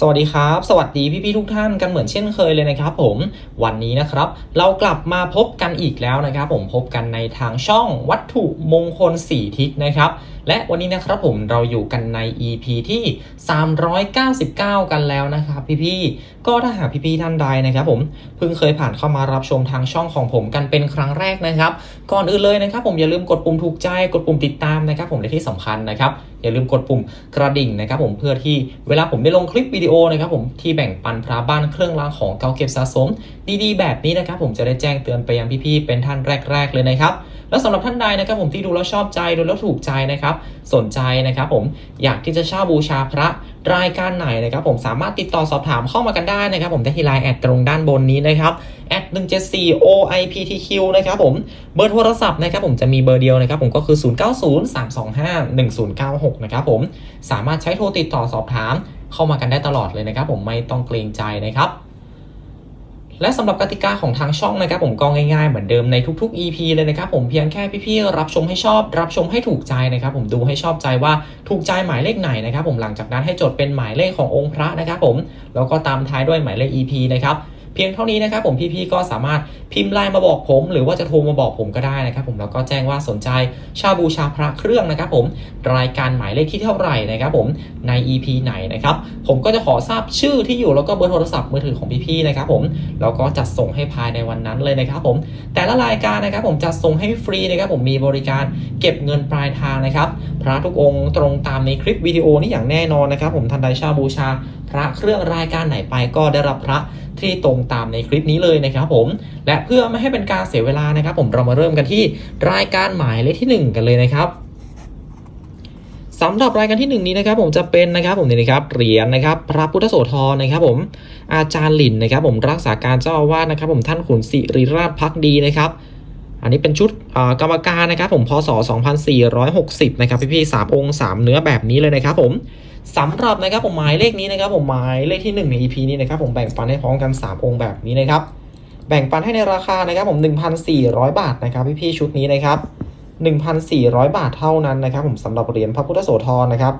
สวัสดีครับ สวัสดีพี่ๆทุกท่านกันเหมือนเช่นเคยเลยนะครับผมวันนี้นะครับ เรากลับมาพบกันอีกแล้วนะครับ ผมพบกันในทางช่องวัตถุมงคล4ทิศนะครับ และวันนี้นะครับผมเราอยู่กันใน EP ที่ 399 กันแล้วนะครับพี่ๆ ก็ถ้าหากพี่ๆท่านใดนะครับผมเพิ่งเคยผ่านเข้ามารับชมทางช่องของผมกันเป็นครั้งแรกนะครับ ก่อนอื่นเลยนะครับผมอย่าลืมกดปุ่มถูกใจกดปุ่มติดตามนะครับผมและที่สำคัญนะครับอย่าลืมกดปุ่มกระดิ่งนะครับผมเพื่อที่เวลาผมได้ลงคลิปวิดีโอนะครับผมที่แบ่งปันพระบ้านเครื่องรางของเก่าเก็บสะสม ดีๆ แบบนี้นะครับผมจะได้แจ้งเตือนไปยังพี่ๆเป็นท่านแรก ๆ เลยนะครับแล้วสำหรับท่านใดนะครับผมที่ดูแล้วชอบใจดูแล้วถูกใจนะครับ สนใจนะครับผมอยากที่จะเช่าบูชาพระรายการไหนนะครับผมสามารถติดต่อสอบถามเข้ามากันได้นะครับผมได้ที่ไลน์แอดตรงด้านบนนี้นะครับแอด174 OIPTQ นะครับผมเบอร์โทรศัพท์นะครับผมจะมีเบอร์เดียวนะครับผมก็คือ 0903251096 นะครับผมสามารถใช้โทรติดต่อสอบถามเข้ามากันได้ตลอดเลยนะครับผมไม่ต้องเกรงใจนะครับ และสำหรับกติกาของทางช่องนะครับผมก็ง่ายๆเหมือนเดิมในทุกๆ EP เลยนะครับผมเพียงแค่พี่ๆรับชมให้ชอบ รับชมให้ถูกใจนะครับผมดูให้ชอบใจว่าถูกใจหมายเลขไหนนะครับผมหลังจากนั้นให้จดเป็นหมายเลขขององค์พระนะครับผมแล้วก็ตามท้ายด้วยหมายเลข EP นะครับ เพียงเท่านี้นะครับผมพี่ๆก็สามารถพิมพ์ไลน์มาบอกผม หรือว่าจะโทรมาบอกผมก็ได้นะครับผมแล้วก็แจ้งว่าสนใจชาบูชาพระเครื่องนะครับผมรายการหมายเลขที่เท่าไหร่นะครับผมใน EP ไหนนะครับผมก็จะขอทราบชื่อที่อยู่แล้วก็เบอร์โทรศัพท์มือถือของพี่ๆนะครับผมแล้วก็จัดส่งให้ภายในวันนั้นเลยนะครับผมแต่ละรายการนะครับผมจัดส่งให้ฟรีนะครับผมมีบริการเก็บเงินปลายทางนะครับพระทุกองค์ตรงตามในคลิปวิดีโอนี้อย่างแน่นอนนะครับผมทันใดชาบูชาพระเครื่องรายการไหนไปก็ได้รับพระ ที่ตรงตามในคลิปนี้เลยนะครับผม และเพื่อไม่ให้เป็นการเสียเวลานะครับ ผมเรามาเริ่มกันที่รายการหมายเลขที่หนึ่งกันเลยนะครับสำหรับรายการที่หนึ่งนี้นะครับผมจะเป็นนะครับผมนี่นะครับเหรียญนะครับพระพุทธโสธรนะครับผมอาจารย์หลินนะครับผมรักษาการเจ้าอาวาสนะครับผมท่านขุนศิริราชพักดีนะครับอันนี้เป็นชุดกรรมการนะครับผมพศ 2460 นะครับพี่ๆสามองค์สามเนื้อแบบนี้เลยนะครับผม สำหรับนะครับผมหมายเลขนี้นะครับผมหมายเลขที่ 1 ใน EP นี้นะครับผมแบ่งปันให้พร้อมกัน 3 องค์แบบนี้นะครับ แบ่งปันให้ในราคานะครับผม 1,400 บาทนะครับพี่ๆชุดนี้นะครับ 1,400 บาทเท่านั้นนะครับ ผมสำหรับเหรียญพระพุทธโสธรนะครับ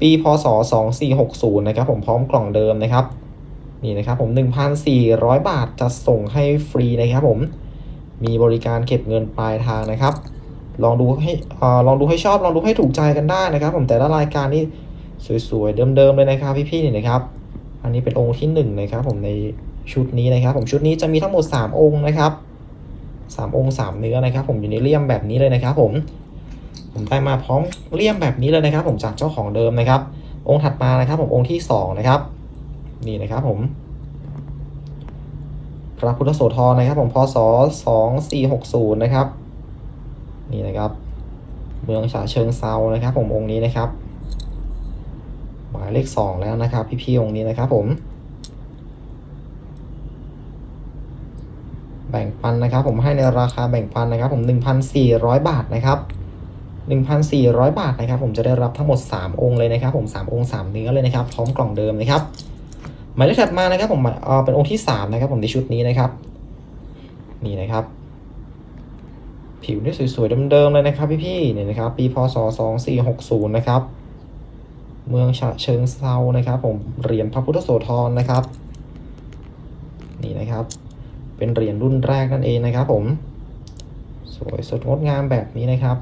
ปีพศ 2460 นะครับผมพร้อมกล่องเดิมนะครับนี่นะครับผม 1,400 บาทจะส่งให้ฟรีนะครับผมมีบริการเก็บเงินปลายทางนะครับ ลองดูให้อ่อลองดูให้ชอบลองดูให้ถูกใจกันได้นะครับ ผมแต่ละรายการนี่ สวยๆ เดิมๆเลยนะครับพี่ๆนี่นะครับ อันนี้เป็นองค์ที่หนึ่งนะครับผมในชุดนี้นะครับ ผมชุดนี้จะมีทั้งหมด 3 องค์นะครับสามองค์สามเนื้อนะครับ ผมอยู่ในเลี่ยมแบบนี้เลยนะครับ ผม ผมได้มาพร้อมเลี่ยมแบบนี้เลยนะครับ ผมจากเจ้าของเดิมนะครับ องค์ถัดมานะครับ ผมองค์ที่สองนะครับ นี่นะครับผมพระพุทธโสธรนะครับ ผมพศสองสี่หกศูนย์นะครับ นี่นะครับ เมืองฉะเชิงเซานะครับ ผมองค์นี้นะครับ หมายเลขสองแล้วนะครับพี่ๆองค์นี้นะครับผมแบ่งปันนะครับผมให้ในราคาแบ่งปันนะครับผม 1,400 บาทนะครับ 1,400 บาทนะครับ ผมจะได้รับทั้งหมด 3 องค์เลยนะครับ ผม3องค์3เนื้อเลยนะครับพร้อมกล่องเดิมนะครับหมายเลขถัดมานะครับ ผมเออเป็นองค์ที่ 3 นะครับ ผมในชุดนี้นะครับ นี่นะครับ ผิวนี่สวยๆเดิมๆเลยนะครับ พี่ๆเนี่ยนะครับปีพศ2460 นะครับ เมืองฉะเชิงเซานะครับ ผมเหรียญพระพุทธโสธรนะครับ นี่นะครับ เป็นเหรียญรุ่นแรกนั่นเองนะครับ ผม สวยสดงดงามแบบนี้นะครับ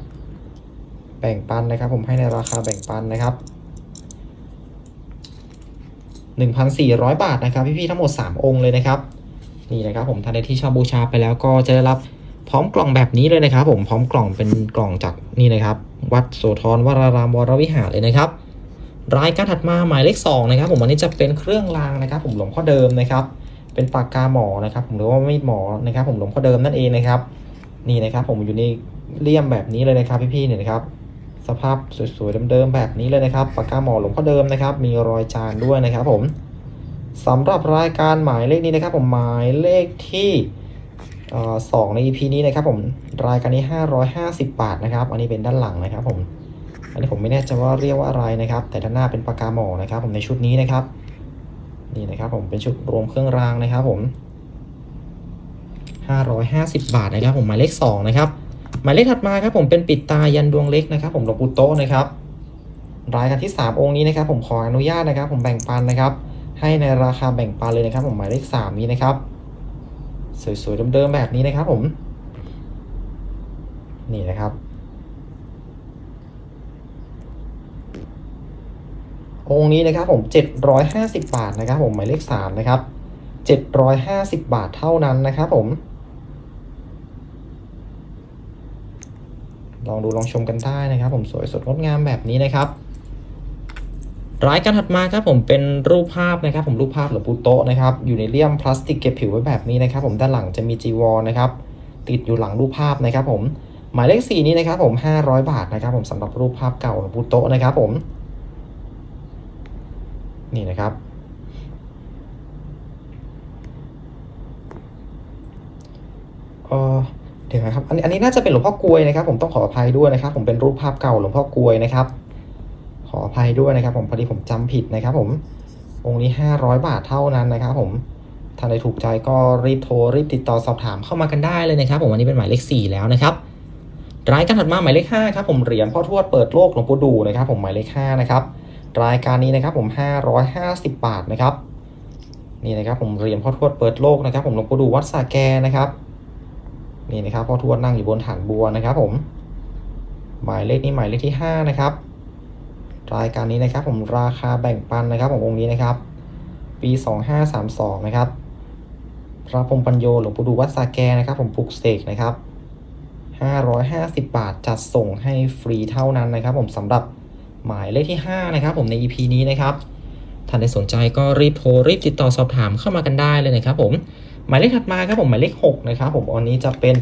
แบ่งปันนะครับ ผมให้ในราคาแบ่งปันนะครับ1,400 บาทนะครับ พี่ๆทั้งหมด 3 องค์เลยนะครับ นี่นะครับผมท่านใดที่ชอบบูชาไปแล้วก็จะได้รับพร้อมกล่องแบบนี้เลยนะครับ ผมพร้อมกล่องเป็นกล่องจากนี่นะครับ วัดโสธรวรารามวรวิหารเลยนะครับ รายการถัดมาหมายเลข2นะครับผมอันนี้จะเป็นเครื่องรางนะครับผมหลวงพ่อเดิมนะครับ เป็นปากกาหมอนะครับ ผมหรือว่ามีดหมอนะครับ ผมหลวงพ่อเดิมนั่นเองนะครับ นี่นะครับ ผมอยู่ในเลี่ยมแบบนี้เลยนะครับพี่ๆเนี่ยนะครับ สภาพสวยๆเดิมๆแบบนี้เลยนะครับ ปากกาหมอหลวงพ่อเดิมนะครับ มีรอยจานด้วยนะครับ ผมสำหรับรายการหมายเลขนี้นะครับ ผมหมายเลขที่สองใน EP นี้นะครับ ผมรายการนี้ 550 บาทนะครับ อันนี้เป็นด้านหลังนะครับ ผม อันนี้ผมไม่แน่ใจว่าเรียกว่าอะไรนะครับ แต่ด้านหน้าเป็นปากกาหมอนะครับ ผมในชุดนี้นะครับ นี่นะครับผมเป็นชุดรวมเครื่องรางนะครับ ผม 550 บาทนะครับ ผมหมายเลข2นะครับหมายเลขถัดมาครับ ผมเป็นปิดตายันดวงเล็กนะครับ ผมหลวงปู่โตนะครับรายการที่ 3 องค์นี้นะครับ ผมขออนุญาตนะครับ ผมแบ่งปันนะครับ ให้ในราคาแบ่งปันเลยนะครับ ผมหมายเลขสามนี้นะครับ สวยๆเดิมๆแบบนี้นะครับ ผม นี่นะครับ องค์นี้นะครับผม 750 บาทนะครับผมหมายเลข3นะครับ 750 บาทเท่านั้นนะครับผม ลองดูลองชมกันได้นะครับผมสวยสดงดงามแบบนี้นะครับรายการถัดมาครับผมเป็นรูปภาพนะครับ ผมรูปภาพหลวงปู่โตะนะครับอยู่ในเลี่ยมพลาสติกเก็บผิวไว้แบบนี้นะครับ ผมด้านหลังจะมีจีวรนะครับติดอยู่หลังรูปภาพนะครับ ผมหมายเลข4นี้นะครับ ผม 500 บาทนะครับ ผมสำหรับรูปภาพเก่าหลวงปู่โตะนะครับ ผม นี่นะครับ เออเดี๋ยวนะครับ อันนี้อันนี้น่าจะเป็นหลวงพ่อกลวยนะครับ ผมต้องขออภัยด้วยนะครับ ผมเป็นรูปภาพเก่าหลวงพ่อกลวยนะครับ ขออภัยด้วยนะครับ ผมพอดีผมจำผิดนะครับ ผมองค์นี้ 500 บาทเท่านั้นนะครับ ผมถ้าใดถูกใจก็รีบโทรรีบติดต่อสอบถามเข้ามากันได้เลยนะครับ ผมอันนี้เป็นหมายเลข 4 แล้วนะครับรายการถัดมาหมายเลข5ครับผมเหรียญพ่อทวดเปิดโลกหลวงปู่ดูนะครับ ผมหมายเลข5นะครับ รายการนี้นะครับผม 550 บาทนะครับนี่นะครับผมเหรียญพ่อทวดเปิดโลกนะครับ ผมหลวงปู่ดูวัดสาแกนะครับนี่นะครับพ่อทวดนั่งอยู่บนฐานบัวนะครับ ผม หมายเลขนี้หมายเลขที่ 5 นะครับ รายการนี้นะครับ ผมราคาแบ่งปันนะครับขององค์นี้นะครับ ปี 2532 นะครับพระพรมปัญโยหลวงปู่ดูวัดสาแกนะครับ ผมปลุกเสกนะครับ 550 บาทจัดส่งให้ฟรีเท่านั้นนะครับ ผมสำหรับ หมายเลขที่ 5 นะครับ ผมใน EP นี้นะครับท่านใดสนใจก็รีบโทรรีบติดต่อสอบถามเข้ามากันได้เลยนะครับผมหมายเลขถัดมาครับผมหมายเลข6นะครับผมอันนี้จะเป็น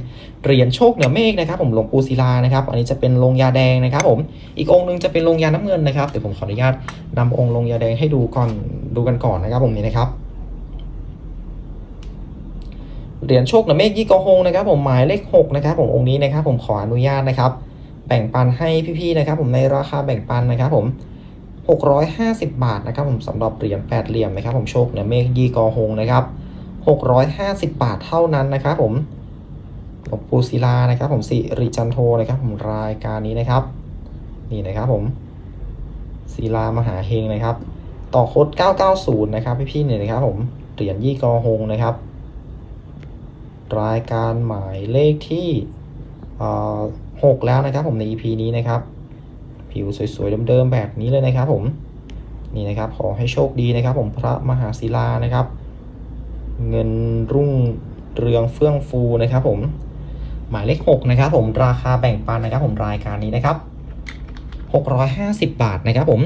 เหรียญโชคเหนือเมฆนะครับผมหลวงปู่ศิลานะครับ อันนี้จะเป็นลงยาแดงนะครับ ผมอีกองค์หนึงจะเป็นลงยาน้ำเงินนะครับเดี๋ยวผมขออนุญาตนำองค์ลงยาแดงให้ดูก่อนดูกันก่อนนะครับ ผมนี่นะครับเหรียญโชคเหนือเมฆยี่กอฮงนะครับ ผมหมายเลข6นะครับผมองค์นี้นะครับ ผมขออนุญาตนะครับ แบ่งปันให้พี่ๆนะครับผมในราคาแบ่งปันนะครับผม 650 บาทนะครับผมสำหรับเหรียญแปดเหลี่ยมนะครับผมโชคเหนือเมฆยี่กอฮงนะครับ 650 บาทเท่านั้นนะครับผมหลวงปู่ศิลานะครับผมสิริจันโทนะครับผมรายการนี้นะครับ นี่นะครับผมศิลามหาเฮงนะครับ ต่อโค้ด990 นะครับพี่ๆเนี่ยนะครับผมเหรียญยี่กอฮงนะครับ รายการหมายเลขที่ เอ่อหกแล้วนะครับผมใน EP นี้นะครับ ผิวสวยๆเดิมๆแบบนี้เลยนะครับผมนี่นะครับขอให้โชคดีนะครับ ผมพระมหาศิลานะครับ เงินรุ่งเรืองเฟื่องฟูนะครับ ผมหมายเลข6นะครับผมราคาแบ่งปันนะครับ ผมรายการนี้นะครับ650 บาทนะครับ ผม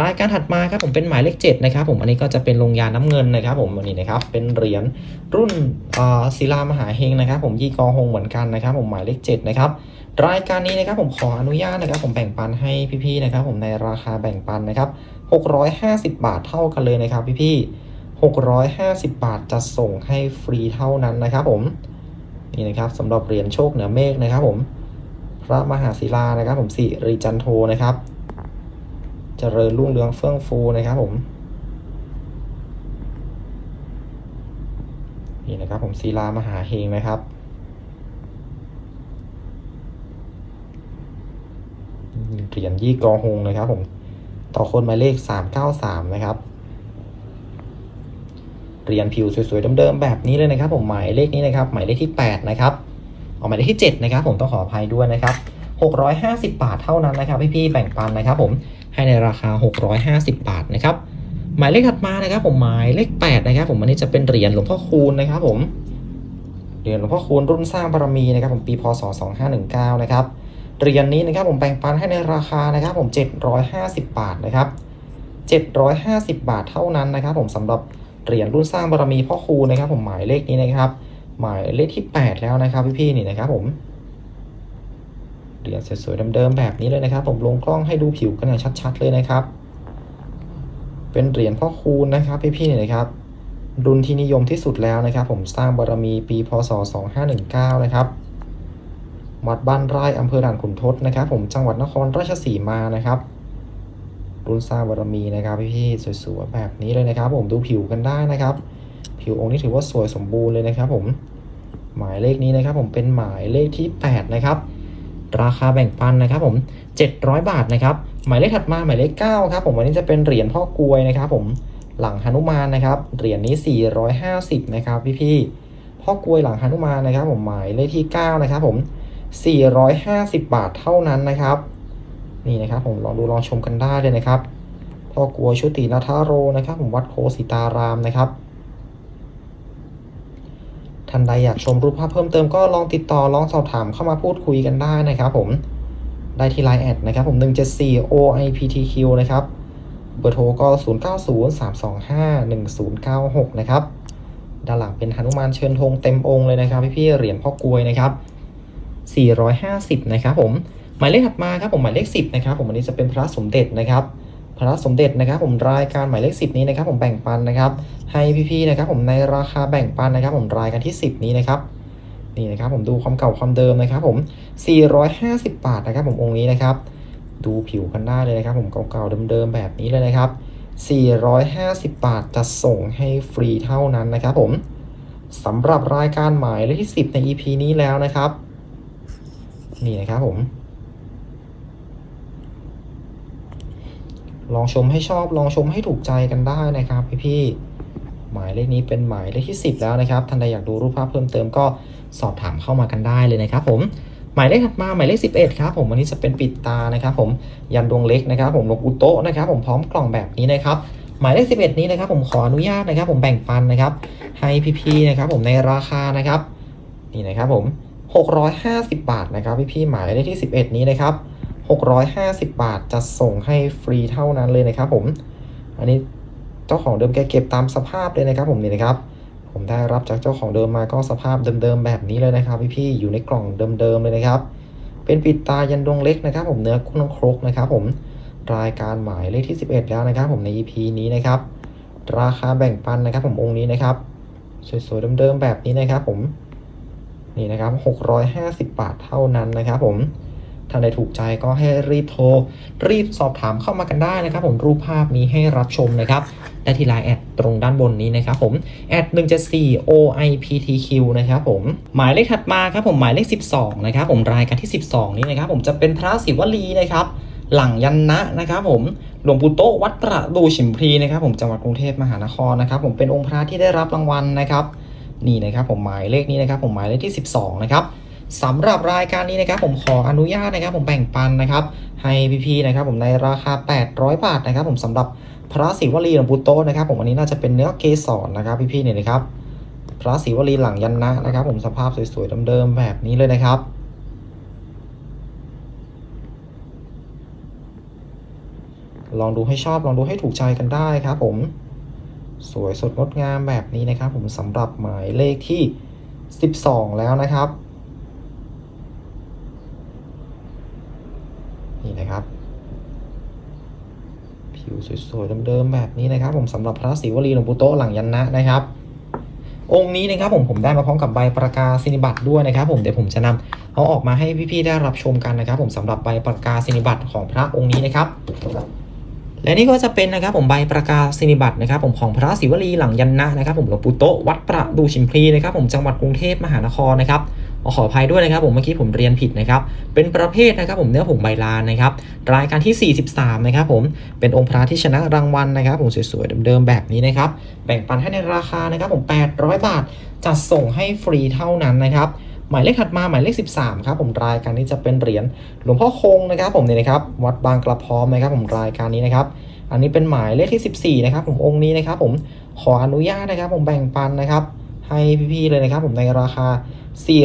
รายการถัดมาครับผมเป็นหมายเลข7นะครับ ผมอันนี้ก็จะเป็นลงยาน้ำเงินนะครับ ผมอันนี้นะครับ เป็นเหรียญรุ่นศิลามหาเฮงนะครับ ผมยี่กอฮงเหมือนกันนะครับ ผมหมายเลข7นะครับ รายการนี้นะครับผมขออนุญาตนะครับ ผมแบ่งปันให้พี่ๆนะครับ ผมในราคาแบ่งปันนะครับ 650 บาทเท่ากันเลยนะครับ พี่ๆ650 บาทจะส่งให้ฟรีเท่านั้นนะครับ ผมนี่นะครับสำหรับเหรียญโชคเหนือเมฆนะครับ ผมพระมหาศิลานะครับ ผมสิริจันโทนะครับเจริญรุ่งเรืองเฟื่องฟูนะครับผมนี่นะครับผมศิลามหาเฮงนะครับ เหรียญยี่กอฮงนะครับผมต่อคนหมายเลข 393 นะครับเหรียญผิวสวยๆเดิมๆแบบนี้เลยนะครับ ผมหมายเลขนี้นะครับ หมายเลขที่ 8 นะครับเอาหมายเลขที่ 7 นะครับ ผมต้องขออภัยด้วยนะครับ 650 บาทเท่านั้นนะครับพี่ๆแบ่งปันนะครับ ผมให้ในราคา 650 บาทนะครับ หมายเลขถัดมานะครับ ผมหมายเลข 8 นะครับ ผมอันนี้จะเป็นเหรียญหลวงพ่อคูณนะครับ ผมเหรียญหลวงพ่อคูณรุ่นสร้างบารมีนะครับ ผมปีพศ2519นะครับ เหรียญนี้นะครับผมแบ่งปันให้ในราคานะครับผม 750 บาทนะครับ 750 บาทเท่านั้นนะครับ ผมสำหรับเหรียญรุ่นสร้างบารมีพ่อครูนะครับ ผมหมายเลขนี้นะครับ หมายเลขที่ 8 แล้วนะครับพี่ๆนี่นะครับผมเหรียญสวยๆเดิมๆแบบนี้เลยนะครับ ผมลงกล้องให้ดูผิวกันอย่างชัด ๆ เลยนะครับ เป็นเหรียญพ่อคูณนะครับ พี่ๆนี่นะครับรุ่นที่นิยมที่สุดแล้วนะครับ ผมสร้างบารมีปีพศ 2519 นะครับ วัดบ้านไร่อำเภอด่านขุนทดนะครับผมจังหวัดนครราชสีมานะครับรุ่นสร้างบารมีนะครับพี่ๆสวยๆแบบนี้เลยนะครับ ผมดูผิวกันได้นะครับ ผิวองค์นี้ถือว่าสวยสมบูรณ์เลยนะครับ ผมหมายเลขนี้นะครับ ผมเป็นหมายเลขที่ 8 นะครับ ราคาแบ่งปันนะครับ ผม 700 บาทนะครับ หมายเลขถัดมาหมายเลข9ครับผมวันนี้จะเป็นเหรียญพ่อกลวยนะครับ ผมหลังหนุมานนะครับเหรียญนี้ 450 นะครับพี่ๆพ่อกลวยหลังหนุมานนะครับ ผมหมายเลขที่ 9 นะครับ ผม 450 บาทเท่านั้นนะครับ นี่นะครับผมลองดูลองชมกันได้เลยนะครับพ่อกลวยชุตินาทาโรนะครับ ผมวัดโคสิตารามนะครับท่านใดอยากชมรูปภาพเพิ่มเติมก็ลองติดต่อลองสอบถามเข้ามาพูดคุยกันได้นะครับ ผมได้ที่ไลน์แอดนะครับ ผม174 OIPTQ นะครับเบอร์โทรก็ 0903251096 นะครับ ด้านหลังเป็นหนุมานเชิญธงเต็มองค์เลยนะครับ พี่ๆเหรียญพ่อกลวยนะครับ 450 นะครับผมหมายเลขถัดมาครับผมหมายเลข 10 นะครับผมอันนี้จะเป็นพระสมเด็จนะครับ พระสมเด็จนะครับ ผมรายการหมายเลข 10 นี้นะครับ ผมแบ่งปันนะครับ ให้พี่ๆนะครับผมในราคาแบ่งปันนะครับ ผมรายการที่ 10 นี้นะครับนี่นะครับผมดูความเก่าความเดิมนะครับ ผม 450 บาทนะครับ ผมองค์นี้นะครับ ดูผิวกันได้เลยนะครับ ผมเก่าๆเดิมๆแบบนี้เลยนะครับ 450 บาทจะส่งให้ฟรีเท่านั้นนะครับ ผมสำหรับรายการหมายเลขที่ 10 ใน EP นี้แล้วนะครับ นี่นะครับผม ลองชมให้ชอบลองชมให้ถูกใจกันได้นะครับ พี่ๆหมายเลขนี้เป็นหมายเลขที่ 10 แล้วนะครับท่านใดอยากดูรูปภาพเพิ่มเติมก็สอบถามเข้ามากันได้เลยนะครับ ผมหมายเลขถัดมาหมายเลข 11 ครับผมวันนี้จะเป็นปิดตานะครับ ผมยันดวงเล็กนะครับ ผมลงอุโตะนะครับ ผมพร้อมกล่องแบบนี้นะครับ หมายเลข 11 นี้นะครับ ผมขออนุญาตนะครับ ผมแบ่งปันนะครับ ให้พี่ๆนะครับ ผมในราคานะครับ นี่นะครับผม 650 บาทนะครับพี่ๆหมายเลขที่ 11 นี้นะครับ 650 บาทจะส่งให้ฟรีเท่านั้นเลยนะครับผม อันนี้เจ้าของเดิมแกเก็บตามสภาพเลยนะครับผมนี่นะครับ ผมได้รับจากเจ้าของเดิมมาก็สภาพเดิมๆแบบนี้เลยนะครับ พี่ๆอยู่ในกล่องเดิมๆเลยนะครับ เป็นปิดตายันดวงเล็กนะครับ ผมเนื้อคุ้งครกนะครับผมรายการหมายเลขที่ 11 แล้วนะครับ ผมใน EP นี้นะครับ ราคาแบ่งปันนะครับ ผมองค์นี้นะครับสวยๆเดิมๆแบบนี้นะครับ ผม นี่นะครับ 650 บาทเท่านั้นนะครับผมท่านใดถูกใจก็ให้รีบโทร รีบสอบถามเข้ามากันได้นะครับ ผมรูปภาพนี้ให้รับชมนะครับได้ที่ไลน์แอดตรงด้านบนนี้นะครับผมแอด174 OIPTQ นะครับผมหมายเลขถัดมาครับผมหมายเลข 12 นะครับผมรายการที่ 12 นี้นะครับผมจะเป็นพระศิวลีนะครับหลังยันนะนะครับผมหลวงปู่โตวัดประดูฉิมพลีนะครับผมจังหวัดกรุงเทพมหานครนะครับผมเป็นองค์พระที่ได้รับรางวัลนะครับ นี่นะครับผมหมายเลขนี้นะครับผมหมายเลขที่ 12 นะครับสำหรับรายการนี้นะครับผมขออนุญาตนะครับ ผมแบ่งปันนะครับ ให้พี่ๆนะครับ ผมในราคา 800 บาทนะครับ ผมสำหรับพระศิวลีหลวงปู่โตนะครับ ผมอันนี้น่าจะเป็นเนื้อเกสรนะครับพี่ๆเนี่ยนะครับ พระศิวลีหลังยันนะนะครับ ผมสภาพสวยๆเดิมๆแบบนี้เลยนะครับลองดูให้ชอบลองดูให้ถูกใจกันได้ครับผม สวยสดงดงามแบบนี้นะครับ ผมสำหรับหมายเลขที่ 12 แล้วนะครับ นี่นะครับ ผิวสวยๆเดิมๆแบบนี้นะครับ ผมสำหรับพระศิวลีหลวงปู่โตหลังยันนะนะครับ องค์นี้นะครับผมผมได้มาพร้อมกับใบประกาศนิบัตรด้วยนะครับ ผมเดี๋ยวผมจะนำเอาออกมาให้พี่ๆได้รับชมกันนะครับ ผมสำหรับใบประกาศนิบัตรของพระองค์นี้นะครับ และนี่ก็จะเป็นนะครับผมใบประกาศนิบัตรนะครับผมของพระศิวลีหลังยันนะนะครับผมหลวงปู่โตวัดประดูชิมพลีนะครับผมจังหวัดกรุงเทพมหานครนะครับขออภัยด้วยนะครับผมเมื่อกี้ผมเรียนผิดนะครับ เป็นประเภทนะครับผมเนื้อผงใบลานนะครับ รายการที่ 43 นะครับผมเป็นองค์พระที่ชนะรางวัลนะครับผมสวยๆเดิมๆแบบนี้นะครับ แบ่งปันให้ในราคานะครับผม 800 บาทจัดส่งให้ฟรีเท่านั้นนะครับ หมายเลขถัดมาหมายเลข 13ครับผมรายการนี้จะเป็นเหรียญหลวงพ่อคงนะครับ ผมเนี่ยนะครับวัดบางกระพร้อมนะครับ ผมรายการนี้นะครับ อันนี้เป็นหมายเลขที่ 14นะครับผมองค์นี้นะครับ ผมขออนุญาตนะครับ ผมแบ่งปันนะครับ ให้พี่ๆเลยนะครับ ผมในราคา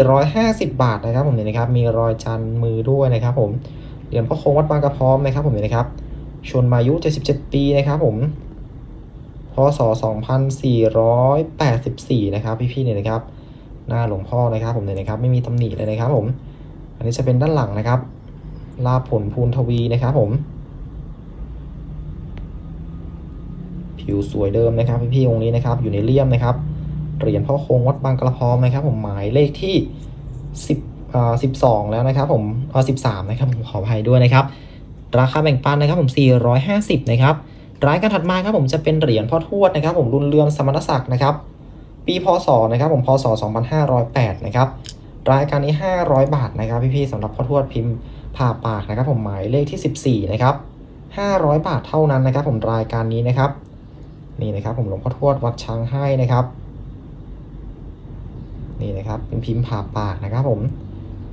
450 บาทนะครับ ผมเนี่ยนะครับ มีรอยจันมือด้วยนะครับ ผมเหรียญพ่อคงวัดบางกระพร้อมนะครับ ผมเนี่ยนะครับชนมายุ 77 ปีนะครับ ผมพศ 2484 นะครับ พี่ๆเนี่ยนะครับ หน้าหลวงพ่อนะครับผมเนี่ยนะครับไม่มีตำหนิเลยนะครับผม อันนี้จะเป็นด้านหลังนะครับ ลาผลภูนทวีนะครับผม ผิวสวยเดิมนะครับพี่ๆองค์นี้นะครับ อยู่ในเลี่ยมนะครับเหรียญพ่อคงวัดบางกระพร้อมนะครับ ผมหมายเลขที่10อ่า12แล้วนะครับ ผมอ่อ13นะครับผมขออภัยด้วยนะครับ ราคาแบ่งปันนะครับ ผม450นะครับรายการถัดมาครับผมจะเป็นเหรียญพ่อทวดนะครับ ผมรุ่นเรืองสมณศักดิ์นะครับ ปีพศนะครับผมพศ 2508 นะครับรายการนี้ 500 บาทนะครับพี่ๆสำหรับพ่อทวดพิมพ์ผ่าปากนะครับ ผมหมายเลขที่ 14 นะครับ 500 บาทเท่านั้นนะครับ ผมรายการนี้นะครับ นี่นะครับ ผมหลวงพ่อทวดวัดช้างให้นะครับ นี่นะครับเป็นพิมพ์ผ่าปากนะครับ ผม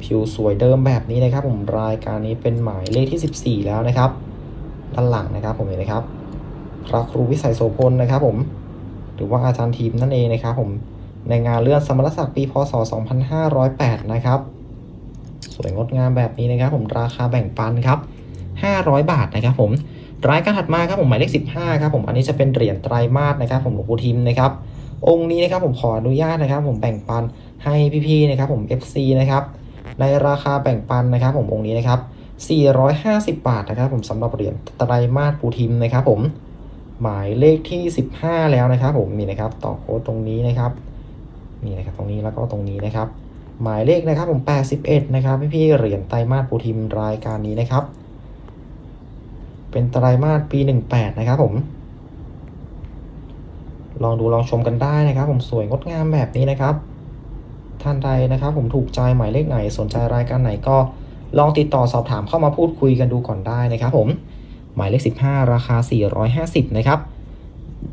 ผิวสวยเดิมแบบนี้นะครับ ผมรายการนี้เป็นหมายเลขที่ 14 แล้วนะครับ ด้านหลังนะครับ ผมเห็นนะครับ พระครูวิสัยโสพลนะครับ ผม หรือว่าอาจารย์ทีมนั่นเองนะครับผมในงานเลื่อนสมรศักดิ์ปีพศ 2508 นะครับ สวยงดงามแบบนี้นะครับ ผมราคาแบ่งปันครับ 500 บาทนะครับผมรายการถัดมาครับผมหมายเลข 15 ครับผมอันนี้จะเป็นเหรียญไตรมาสนะครับ ผมหลวงปู่ทิมนะครับ องค์นี้นะครับผมขออนุญาตนะครับ ผมแบ่งปันให้พี่ๆนะครับผม FC นะครับในราคาแบ่งปันนะครับ ผมองค์นี้นะครับ450 บาทนะครับ ผมสำหรับเหรียญไตรมาสปู่ทิมนะครับผม หมายเลขที่ 15 แล้วนะครับ ผมนี่นะครับต่อโค้ดตรงนี้นะครับนี่นะครับตรงนี้แล้วก็ตรงนี้นะครับ หมายเลขนะครับผม 81 นะครับพี่ๆเหรียญไตรมาสปูทิมรายการนี้นะครับ เป็นไตรมาสปี 18 นะครับ ผม ลองดูลองชมกันได้นะครับ ผมสวยงดงามแบบนี้นะครับ ท่านใดนะครับ ผมถูกใจหมายเลขไหนสนใจรายการไหนก็ลองติดต่อสอบถามเข้ามาพูดคุยกันดูก่อนได้นะครับ ผม หมายเลข 15 ราคา 450 นะครับ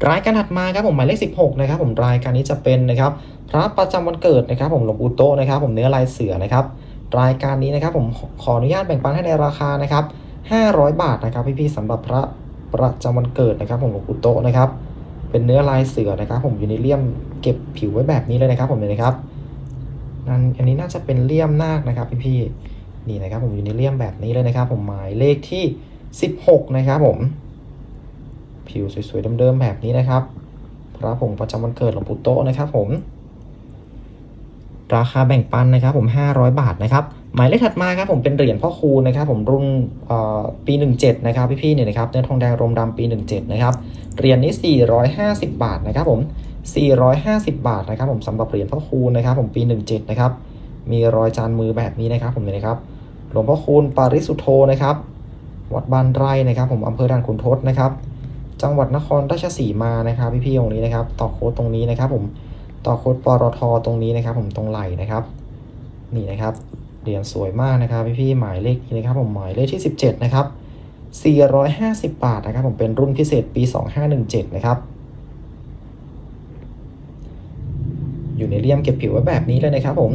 รายการถัดมาครับผมหมายเลข 16 นะครับผมรายการนี้จะเป็นนะครับพระประจำวันเกิดนะครับ ผมหลวงปู่โตะนะครับ ผมเนื้อลายเสือนะครับ รายการนี้นะครับผมขออนุญาตแบ่งปันให้ในราคานะครับ 500 บาทนะครับพี่ๆสำหรับพระประจำวันเกิดนะครับ ผมหลวงปู่โตะนะครับ เป็นเนื้อลายเสือนะครับ ผมอยู่ในเลี่ยมเก็บผิวไว้แบบนี้เลยนะครับ ผมเลยนะครับนั่นอันนี้น่าจะเป็นเลี่ยมนาคนะครับ พี่ๆนี่นะครับ ผมอยู่ในเลี่ยมแบบนี้เลยนะครับ ผมหมายเลขที่ 16 นะครับผม ผิวสวยๆเดิมๆแบบนี้นะครับ พระผงประจำวันเกิดหลวงปู่โตนะครับผม ราคาแบ่งปันนะครับผม 500 บาทนะครับ หมายเลขถัดมาครับผมเป็นเหรียญพ่อครูนะครับผมรุ่นเอ่อปี 17 นะครับพี่ๆเนี่ยนะครับเนื้อทองแดงรมดำปี 17 นะครับ เหรียญนี้ 450 บาทนะครับผม 450 บาทนะครับผมสำหรับเหรียญพ่อครูนะครับผมปี 17 นะครับ มีรอยจานมือแบบนี้นะครับผมเนี่ยนะครับ หลวงพ่อคูณปาริสุโธนะครับ วัดบ้านไร่นะครับ ผมอำเภอด่านขุนทดนะครับ จังหวัดนครราชสีมานะครับ พี่ๆตรงนี้นะครับ ต่อโค้ดตรงนี้นะครับ ผมต่อโค้ดปตทตรงนี้นะครับ ผมตรงไหลนะครับ นี่นะครับเหรียญสวยมากนะครับพี่ๆหมายเลขนี้นะครับ ผมหมายเลขที่ 17 นะครับ 450 บาทนะครับ ผมเป็นรุ่นพิเศษปี 2517 นะครับอยู่ในเลี่ยมเก็บผิวไว้แบบนี้เลยนะครับผม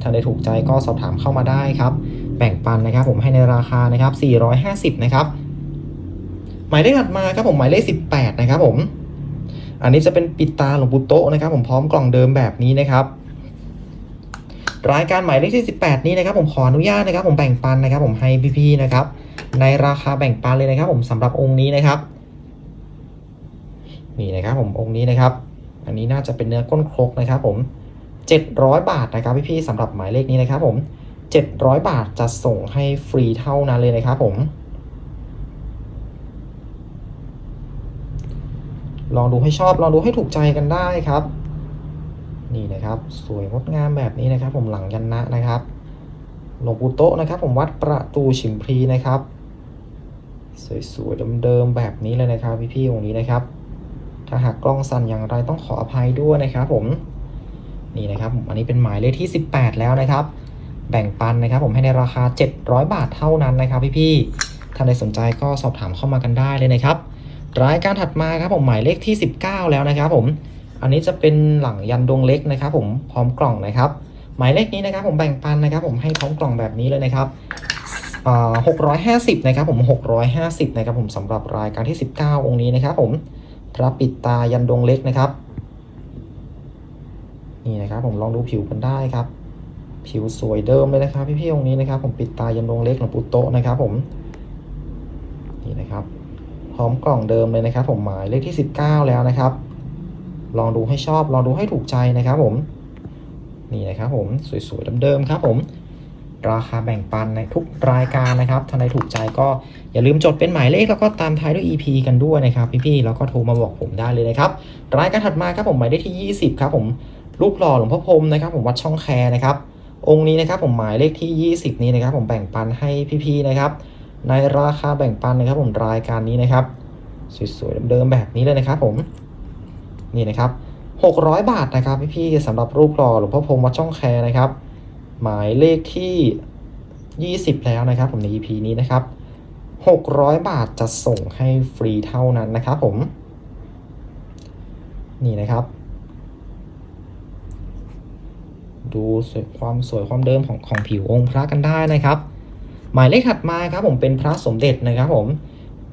ถ้าได้ถูกใจก็สอบถามเข้ามาได้ครับ แบ่งปันนะครับ ผมให้ในราคานะครับ 450 นะครับ หมายเลขถัดมาครับผมหมายเลข 18 นะครับผม อันนี้จะเป็นปิดตาหลวงปู่โตนะครับ ผมพร้อมกล่องเดิมแบบนี้นะครับ รายการหมายเลขที่ 18 นี้นะครับ ผมขออนุญาตนะครับ ผมแบ่งปันนะครับ ผมให้พี่ๆนะครับ ในราคาแบ่งปันเลยนะครับ ผมสำหรับองค์นี้นะครับนี่นะครับผมองค์นี้นะครับ อันนี้น่าจะเป็นเนื้อก้นครกนะครับ ผม700 บาทนะครับพี่ๆสำหรับหมายเลขนี้นะครับผม 700 บาทจะส่งให้ฟรีเท่านั้นเลยนะครับผม ลองดูให้ชอบ ลองดูให้ถูกใจกันได้ครับ นี่นะครับ สวยงดงามแบบนี้นะครับ ผมหลังยันนะนะครับหลวงปู่โตะนะครับ ผมวัดประตูฉิมพลีนะครับ สวยๆเดิมๆแบบนี้เลยนะครับพี่ๆองค์นี้นะครับ ถ้าหากกล้องสั่นอย่างไรต้องขออภัยด้วยนะครับ ผมนี่นะครับ อันนี้เป็นหมายเลขที่ 18 แล้วนะครับ แบ่งปันนะครับ ผมให้ในราคา 700 บาทเท่านั้นนะครับพี่ๆท่านใดสนใจก็สอบถามเข้ามากันได้เลยนะครับ รายการถัดมาครับผมหมายเลขที่ 19 แล้วนะครับ ผม อันนี้จะเป็นหลังยันดวงเล็กนะครับ ผมพร้อมกล่องนะครับ หมายเลขนี้นะครับ ผมแบ่งปันนะครับ ผมให้พร้อมกล่องแบบนี้เลยนะครับหกร้อ่า650นะครับผม650นะครับผมสำหรับรายการที่19องค์นี้นะครับ ผมพระปิดตายันดวงเล็กนะครับ นี่นะครับผมลองดูผิวกันได้ครับ ผิวสวยเดิมเลยนะครับ พี่ๆองค์นี้นะครับ ผมปิดตายันดวงเล็กหลวงปู่โตนะครับ ผมนี่นะครับพร้อมกล่องเดิมเลยนะครับ ผมหมายเลขที่ 19 แล้วนะครับ ลองดูให้ชอบลองดูให้ถูกใจนะครับ ผมนี่นะครับผมสวยๆเดิมๆครับ ผมราคาแบ่งปันในทุกรายการนะครับท่านใดถูกใจก็อย่าลืมจดเป็นหมายเลขแล้วก็ตามท้ายด้วย EP กันด้วยนะครับ พี่ๆแล้วก็โทรมาบอกผมได้เลยนะครับ รายการถัดมาครับผมหมายเลขที่ 20 ครับ ผมรูปหล่อหลวงพ่อพรมนะครับ ผมวัดช่องแคนะครับ องค์นี้นะครับผมหมายเลขที่ 20 นี้นะครับ ผมแบ่งปันให้พี่ๆนะครับ ในราคาแบ่งปันนะครับ ผมรายการนี้นะครับสวยๆเดิมๆแบบนี้เลยนะครับ ผมนี่นะครับ 600 บาทนะครับพี่ๆสำหรับรูปหล่อหลวงพ่อพรมวัดช่องแคนะครับ หมายเลขที่ 20 แล้วนะครับ ผมใน EP นี้นะครับ 600 บาทจะส่งให้ฟรีเท่านั้นนะครับ ผม นี่นะครับ ดูสวยความสวยความเดิมของของผิวองค์พระกันได้นะครับ หมายเลขถัดมาครับผมเป็นพระสมเด็จนะครับผม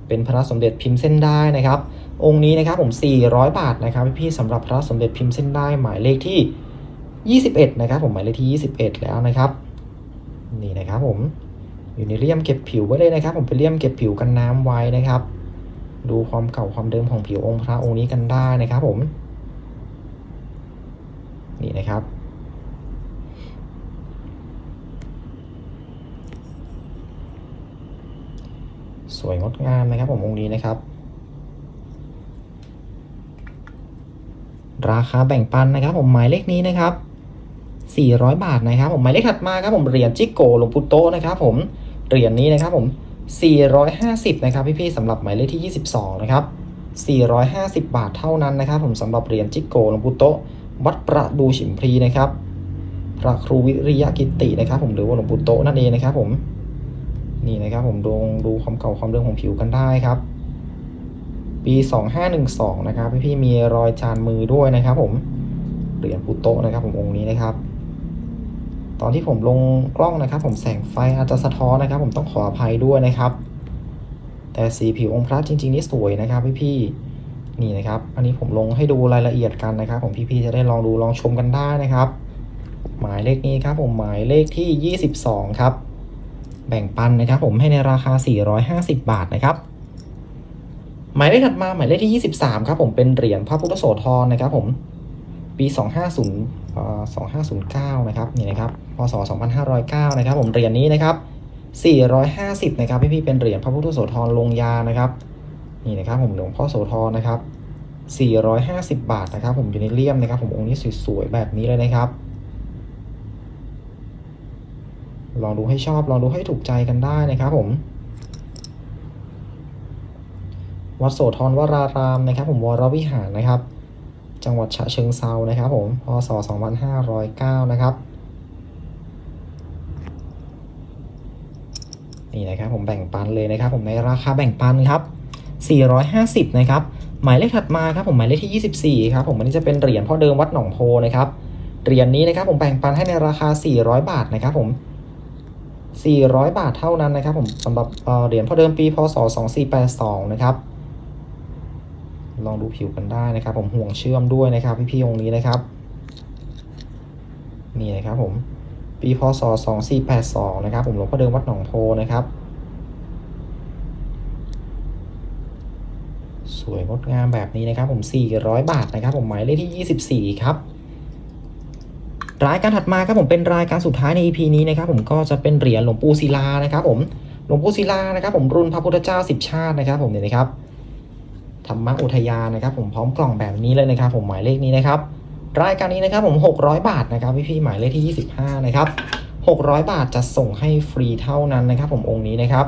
เป็นพระสมเด็จพิมพ์เส้นได้นะครับ องค์นี้นะครับผม 400 บาทนะครับพี่ๆสำหรับพระสมเด็จพิมพ์เส้นได้ หมายเลขที่ 21 นะครับ ผมหมายเลขที่ 21 แล้วนะครับ นี่นะครับผมอยู่ในเลี่ยมเก็บผิวไว้เลยนะครับ ผมเป็นเลี่ยมเก็บผิวกันน้ำไว้นะครับ ดูความเก่าความเดิมของผิวองค์พระองค์นี้กันได้นะครับ ผม นี่นะครับ ส วยงดงามนะครับผมองค์นี้นะครับ ราคาแบ่งปันนะครับ ผมหมายเลขนี้นะครับ 400 บาทนะครับ ผมหมายเลขถัดมาครับผมเหรียญจิโกหลวงปู่โตนะครับผมเหรียญนี้นะครับผม 450 นะครับพี่ๆสำหรับหมายเลขที่ 22 นะครับ 450 บาทเท่านั้นนะครับ ผมสำหรับเหรียญจิโกหลวงปู่โตวัดประดูฉิมพลีนะครับ พระครูวิริยกิตินะครับ ผมหรือว่าหลวงปู่โตนั่นเองนะครับผม นี่นะครับผมดูดูความเก่าความเดิมของผิวกันได้ครับ ปี 2512 นะครับ พี่พี่มีรอยจานมือด้วยนะครับผมเหรียญปูโตะนะครับผมองค์นี้นะครับ ตอนที่ผมลงกล้องนะครับ ผมแสงไฟอาจจะสะท้อนนะครับ ผมต้องขออภัยด้วยนะครับ แต่สีผิวองค์พระจริง ๆ นี่สวยนะครับ พี่พี่นี่นะครับ อันนี้ผมลงให้ดูรายละเอียดกันนะครับ ผมพี่ๆจะได้ลองดูลองชมกันได้นะครับ หมายเลขนี้ครับ ผมหมายเลขที่ 22 ครับ แบ่งปันนะครับผมให้ในราคา 450 บาทนะครับ หมายเลขถัดมาหมายเลขที่ 23 ครับผมเป็นเหรียญพระพุทธโสธรนะครับผมปี 250เอ่อ2509 นะครับนี่นะครับพศ 2509 นะครับผมเหรียญนี้นะครับ 450 นะครับพี่ๆเป็นเหรียญพระพุทธโสธรลงยานะครับนี่นะครับผมหลวงพ่อโสธรนะครับ 450 บาทนะครับ ผมอยู่ในเลี่ยมนะครับ ผมองค์นี้สวยๆแบบนี้เลยนะครับ ลองดูให้ชอบ ลองดูให้ถูกใจกันได้นะครับผม วัดโสธรวรารามนะครับ ผมวรวิหารนะครับ จังหวัดฉะเชิงเซานะครับ ผมพศ2509 นะครับนี่นะครับผมแบ่งปันเลยนะครับ ผมในราคาแบ่งปันครับ 450 นะครับ หมายเลขถัดมาครับผมหมายเลขที่ 24 ครับผมอันนี้จะเป็นเหรียญพ่อเดิมวัดหนองโพนะครับเหรียญนี้นะครับผมแบ่งปันให้ในราคา 400 บาทนะครับผม 400 บาทเท่านั้นนะครับผมสำหรับเหรียญพอเดิมปีพศ2482นะครับลองดูผิวกันได้นะครับ ผมห่วงเชื่อมด้วยนะครับพี่ๆองค์นี้นะครับนี่นะครับผมปีพศ2482นะครับ ผมหลวงพ่อเดิมวัดหนองโพนะครับ สวยงดงามแบบนี้นะครับ ผม 400 บาทนะครับ ผมหมายเลขที่ 24 ครับ รายการถัดมาครับผมเป็นรายการสุดท้ายใน EP นี้นะครับผมก็จะเป็นเหรียญหลวงปู่ศิลานะครับผมหลวงปู่ศิลานะครับผมรุ่นพระพุทธเจ้าสิบชาตินะครับผมเนี่ยนะครับธรรมอุทยานนะครับ ผมพร้อมกล่องแบบนี้เลยนะครับ ผมหมายเลขนี้นะครับ รายการนี้นะครับผม600 บาทนะครับพี่พี่หมายเลขที่ 25นะครับ600 บาทจะส่งให้ฟรีเท่านั้นนะครับ ผมองค์นี้นะครับ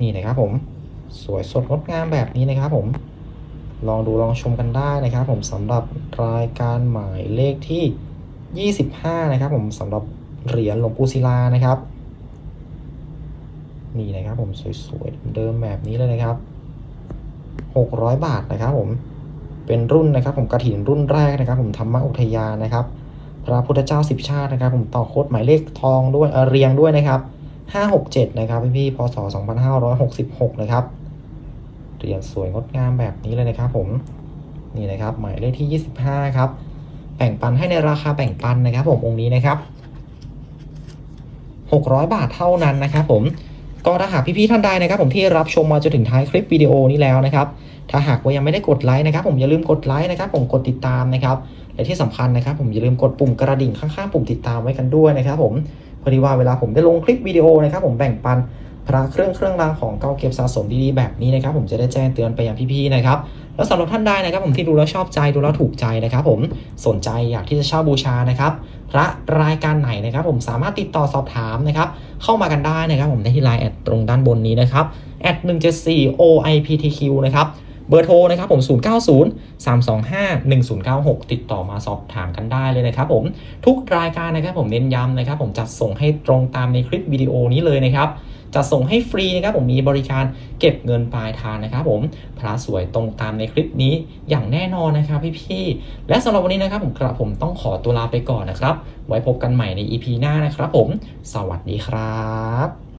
นี่นะครับผมสวยสดงดงามแบบนี้นะครับผม ลองดูลองชมกันได้นะครับผมสำหรับรายการหมายเลขที่ 25 นะครับผมสำหรับเหรียญหลวงปู่ศิลานะครับนี่นะครับผมสวยๆเดิมแบบนี้เลยนะครับ 600 บาทนะครับผมเป็นรุ่นนะครับผมกระถินรุ่นแรกนะครับ ผมธรรมอุทยานนะครับพระพุทธเจ้าสิบชาตินะครับ ผมต่อโค้ดหมายเลขทองด้วยเเรียงด้วยนะครับ 567 นะครับพี่พี่พศ2566 นะครับ รียญสวยงดงามแบบนี้เลยนะครับผมนี่นะครับหมายเลขที่ 25 ครับแบ่งปันให้ในราคาแบ่งปันนะครับผมองค์นี้นะครับ 600 บาทเท่านั้นนะครับผมก็ถ้าหากพี่ๆท่านใดนะครับ ผมที่รับชมมาจนถึงท้ายคลิปวิดีโอนี้แล้วนะครับ ถ้าหากว่ายังไม่ได้กดไลค์นะครับ ผมอย่าลืมกดไลค์นะครับ ผมกดติดตามนะครับและที่สำคัญนะครับ ผมอย่าลืมกดปุ่มกระดิ่งข้างๆปุ่มติดตามไว้กันด้วยนะครับ ผมพอดีว่าเวลาผมได้ลงคลิปวิดีโอนะครับ ผมแบ่งปัน พระเครื่องเครื่องรางของเก่าเก็บสะสมดีๆแบบนี้นะครับ ผมจะได้แจ้งเตือนไปยังพี่ๆนะครับแล้วสำหรับท่านใดนะครับ ผมที่ดูแล้วชอบใจดูแล้วถูกใจนะครับ ผมสนใจอยากที่จะเช่าบูชานะครับ พระรายการไหนนะครับ ผมสามารถติดต่อสอบถามนะครับ เข้ามากันได้นะครับ ผมได้ที่ไลน์แอดตรงด้านบนนี้นะครับแอด174 OIPTQ นะครับเบอร์โทรนะครับผม 090 325 1096 ติดต่อมาสอบถามกันได้เลยนะครับผมทุกรายการนะครับผมเน้นย้ำนะครับ ผมจัดส่งให้ตรงตามในคลิปวิดีโอนี้เลยนะครับ จะส่งให้ฟรีนะครับผมมีบริการเก็บเงินปลายทางนะครับผมพระสวยตรงตามในคลิปนี้อย่างแน่นอนนะครับพี่ๆและสำหรับวันนี้นะครับผมกระผมต้องขอตัวลาไปก่อนนะครับ ไว้พบกันใหม่ใน EP หน้านะครับผม สวัสดีครับ